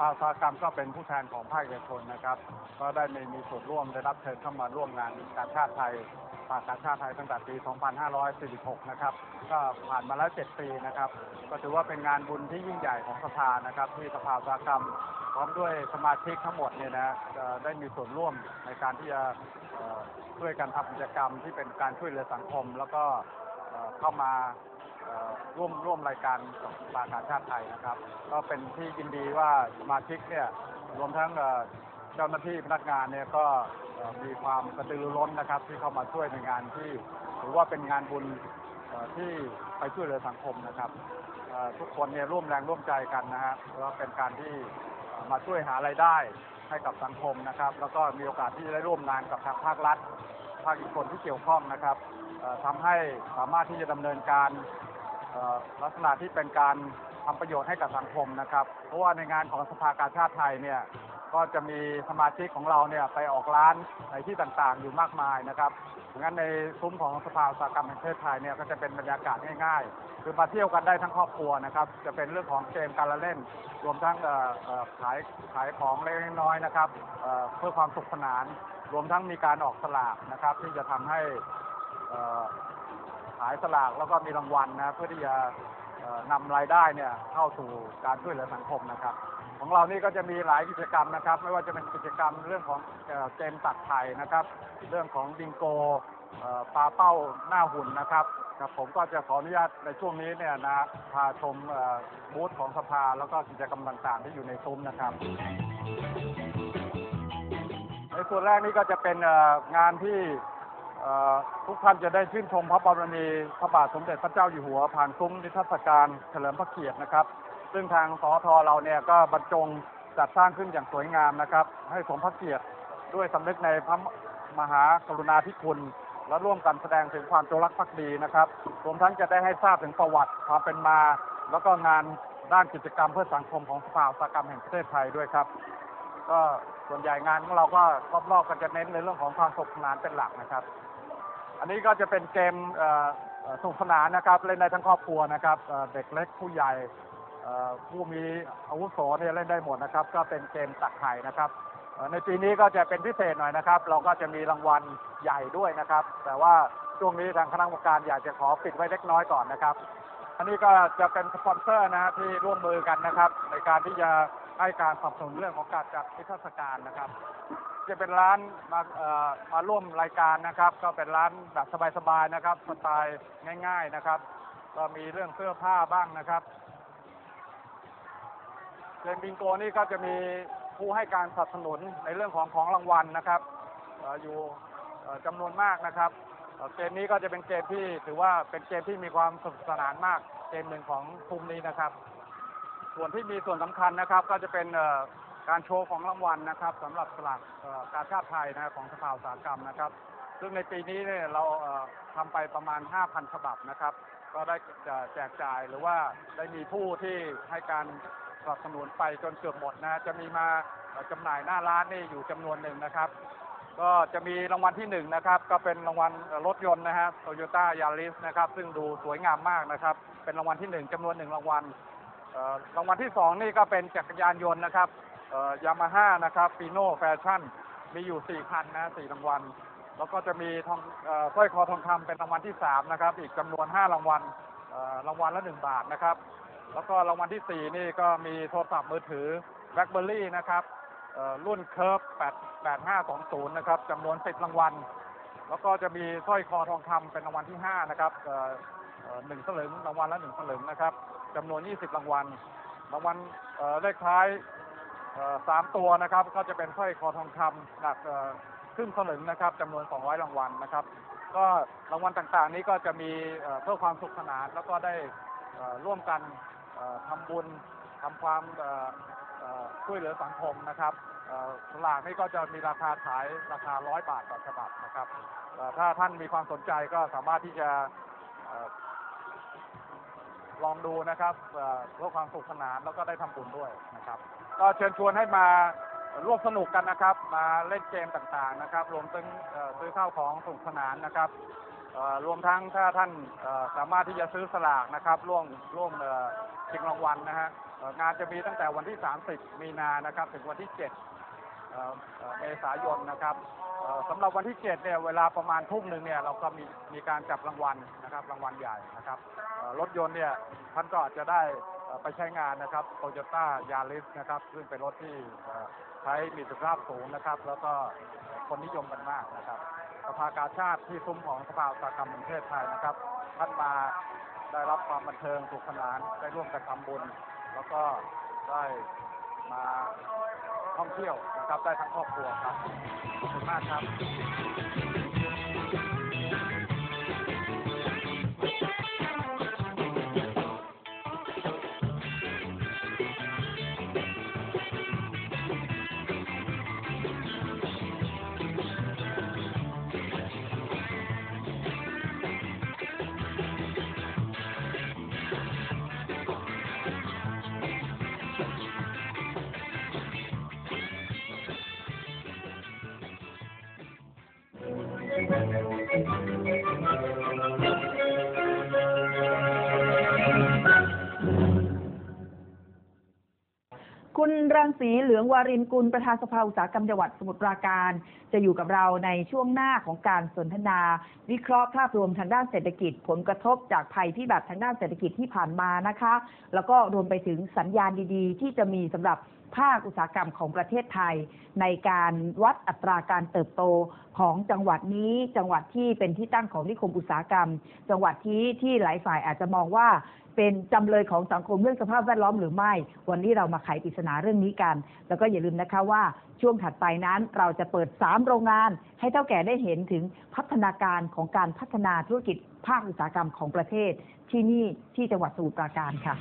อาสากรรมก็เป็นผู้แทนของภาคเอกชนนะครับ ก็ได้มีมีส่วนร่วมได้รับเชิญเข้ามาร่วมงานการชาติไทยปาการชาติไทยตั้งแต่ปี 2546 นะครับ ก็ผ่านมาแล้ว 7 ปีนะครับ ก็ถือว่าเป็นงานบุญที่ยิ่งใหญ่ของสภานะครับ ที่สภาอุตสากรรม พร้อมด้วยสมาชิกทั้งหมดเนี่ยนะเอ่อได้มีส่วนร่วมในการที่จะช่วยกันทำกิจกรรมที่เป็นการช่วยเหลือสังคม แล้วก็เข้ามาร่วมร่วมรายการของสภากาชาติไทยนะครับ ก็เป็นที่ยินดีว่าสมาชิกเนี่ยรวมทั้งเจ้าหน้าที่พนักงานเนี่ยก็มีความกระตือรือร้นนะครับ ที่เข้ามาช่วยในงานที่ถือว่าเป็นงานบุญที่ไปช่วยเหลือสังคมนะครับทุกคนเนี่ยร่วมแรงร่วมใจกันนะฮะแล้วเป็นการที่ มาช่วยหารายได้ให้กับสังคมนะครับ แล้วก็มีโอกาสที่จะได้ร่วมงานกับทางภาครัฐ ภาคเอกชนที่เกี่ยวข้องนะครับเอ่อทำให้สามารถที่จะดำเนินการลักษณะที่เป็นการทำประโยชน์ให้กับสังคมนะครับ เพราะว่าในงานของสภากาชาติไทยเนี่ย ก็จะมีสมาชิกของเราเนี่ยไปออกร้านในที่ต่างๆ อยู่มากมายนะครับงั้นในซุ้มของสภาอุตสาหกรรมแห่งประเทศไทยเนี่ยก็จะเป็นบรรยากาศง่ายๆ คือมาเที่ยวกันได้ทั้งครอบครัวนะครับ จะเป็นเรื่องของเกมการละเล่น รวมทั้งขายขายของเล็กน้อยนะครับเเพื่อความสุขสนาน รวมทั้งมีการออกสลากนะครับ ที่จะทำให้ขายสลากแล้วก็มีรางวัลนะเพื่อที่จะ นำรายได้เนี่ยเข้าสู่การช่วยเหลือสังคมนะครับ ของเรานี่ก็จะมีหลายกิจกรรมนะครับ ไม่ว่าจะเป็นกิจกรรมเรื่องของเกมตักไข่นะครับ เรื่องของบิงโก่ปลาเป้าหน้าหุ่นนะครับครับผมก็จะขออนุญาตในช่วงนี้เนี่ยนะพาชมบูธของสภาแล้วก็กิจกรรมต่างๆ ที่อยู่ในซุ้มนะครับ ในส่วนแรกนี่ก็จะเป็นงานที่ ทุกท่านจะได้ชื่นชมพระบรมีพระบาทสมเด็จพระเจ้าอยู่หัว ผ่านซุ้มนิทรรศการเฉลิมพระเกียรตินะครับ ซึ่งทางสอทเราเนี่ยก็บรรจงจัดสร้างขึ้นอย่างสวยงามนะครับ ให้สมพระเกียรติด้วยสำนึกในพระมหากรุณาธิคุณ และร่วมกันแสดงถึงความจงรักภักดีนะครับรวมทั้งจะได้ให้ทราบถึงประวัติความเป็นมา แล้วก็งานด้านกิจกรรมเพื่อสังคมของสภาอุตสาหกรรมแห่งประเทศไทยด้วยครับ ก็ส่วนใหญ่งานของเราก็รอบๆกันจะเน้นในเรื่องของความสนุกสนานเป็นหลักนะครับ อันนี้ก็จะเป็นเกมสนุกสนานนะครับ เล่นได้ทั้งครอบครัวนะครับเด็กเล็กผู้ใหญ่ผู้มีอาวุโสเนี่ยเล่นได้หมดนะครับ ก็เป็นเกมตักไข่นะครับในปีนี้ก็จะเป็นพิเศษหน่อยนะครับ เราก็จะมีรางวัลใหญ่ด้วยนะครับ แต่ว่าช่วงนี้ทางคณะกรรมการอยากจะขอปิดไว้เล็กน้อยก่อนนะครับ อันนี้ก็จะเป็นสปอนเซอร์นะฮะที่ร่วมมือกันนะครับ ในการที่จะให้การสนับสนุนเรื่องของการจัดนิทรรศการนะครับ จะเป็นร้านมาเอ่อมาร่วมรายการนะครับ ก็เป็นร้านแบบสบายๆนะครับสไตล์ง่าย ๆนะครับ ก็มีเรื่องเสื้อผ้าบ้างนะครับเกมบิงโกนี่ก็จะมีผู้ให้การสนับสนุนในเรื่องของของรางวัลนะครับออยู่จำนวนมากนะครับเกมนี้ก็จะเป็นเกมที่ถือว่าเป็นเกมที่มีความสนุกสนานมากเกมหนึ่งของคุมนี้นะครับ ส่วนที่มีส่วนสำคัญนะครับ ก็จะเป็นเอ่อ การโชว์ของรางวัลนะครับสำหรับสลากการชาติไทยนะครับของสภาอุตสาหกรรมนะครับ ซึ่งในปีนี้เนี่ยเราเอ่อทำไปประมาณ 5,000 ฉบับนะครับ ก็ได้จแจกจ่ายหรือว่าได้มีผู้ที่ให้การสนับสนุนไปจนเกือบหมดนะจะมีมาเอ่อจำหน่ายหน้าร้านนี่อยู่จำนวนหนึ่งนะครับ ก็จะมีรางวัลที่หนึ่งนะครับ ก็เป็นรางวัลรถยนต์นะฮะโตโยต้ายาริสนะครับ ซึ่งดูสวยงามมากนะครับ เป็นรางวัลที่หนึ่งจำนวนหนึ่งรางวัลรางวัลที่สองนี่ก็เป็นจักรยานยนต์นะครับ ยามาฮ่านะครับปีโน่แฟชั่นมีอยู่สี่คันนะสี่รางวัล แล้วก็จะมีทองสร้อยคอทองคำเป็นรางวัลที่สามนะครับ อีกจำนวนห้ารางวัลรางวัลละหนึ่งบาทนะครับ แล้วก็รางวัลที่สี่นี่ก็มีโทรศัพท์มือถือแบล็คเบอร์รี่นะครับรุ่นเคิร์ฟ8 8520 นะครับจำนวนสิบรางวัล แล้วก็จะมีสร้อยคอทองคำเป็นรางวัลที่ห้านะครับหนึ่งสลึงรางวัลละหนึ่งสลึงนะครับจำนวน 20 รางวัล รางวัลเลขท้าย สามตัวนะครับก็จะเป็นสร้อยคอทองคำหนักครึ่งสลึงนะครับจำนวน 200 รางวัลนะครับ ก็รางวัลต่างๆ นี้ก็จะมีเพื่อความสุขสนานแล้วก็ได้ร่วมกันเอ่อทำบุญทำความช่วยเหลือสังคมนะครับสลากนี่ก็จะมีราคาขายราคา 100 บาทต่อฉบับนะครับถ้าท่านมีความสนใจก็สามารถที่จะลองดูนะครับเอ่อเพื่อความสุขสนานแล้วก็ได้ทำบุญด้วยนะครับ ก็เชิญชวนให้มาร่วมสนุกกันนะครับ มาเล่นเกมต่างๆนะครับ รวมถึงซื้อข้าวของสนุกสนานนะครับรวมทั้งถ้าท่านสามารถที่จะซื้อสลากนะครับ ร่วมร่วมชิงรางวัลนะฮะงานจะมีตั้งแต่วันที่ 30 มีนานะครับ ถึงวันที่ 7 เมษายนนะครับสำหรับวันที่ 7 เนี่ย เวลาประมาณทุ่มหนึ่งเนี่ย เราก็มีมีการจับรางวัลนะครับ รางวัลใหญ่นะครับรถยนต์เนี่ยท่านก็อาจจะได้ ไปใช้งานนะครับโตโยต้ายาริสนะครับ ซึ่งเป็นรถที่ใช้มีสุขภาพสูงนะครับ แล้วก็คนนิยมกันมากนะครับสภากาชาติที่ซุ้มของสภาอุตสาหกรรมประเทศไทยนะครับท่านมาได้รับความบันเทิงสุขสนานได้ร่วมกันทำบุญ แล้วก็ได้มาท่องเที่ยวนะครับได้ทั้งครอบครัวครับขอบคุณมากครับ คุณรังสีเหลืองวารินกุลประธานสภาอุตสาหกรรมจังหวัดสมุทรปราการ จะอยู่กับเราในช่วงหน้าของการสนทนา วิเคราะห์ภาพรวมทางด้านเศรษฐกิจ ผลกระทบจากภัยพิบัติทางด้านเศรษฐกิจที่ผ่านมานะคะ แล้วก็รวมไปถึงสัญญาณดีๆ ที่จะมีสำหรับภาคอุตสาหกรรมของประเทศไทย ในการวัดอัตราการเติบโตของจังหวัดนี้ จังหวัดที่เป็นที่ตั้งของนิคมอุตสาหกรรม จังหวัดที่ที่หลายฝ่ายอาจจะมองว่า เป็นจำเลยของสังคมเรื่องสภาพแวดล้อมหรือไม่ วันนี้เรามาไขปริศนาเรื่องนี้กัน แล้วก็อย่าลืมนะคะว่าช่วงถัดไปนั้นเราจะเปิด 3 โรงงาน ให้เท่าแก่ได้เห็นถึงพัฒนาการของการพัฒนาธุรกิจภาคอุตสาหกรรมของประเทศที่นี่ที่จังหวัดสมุทรปราการค่ะ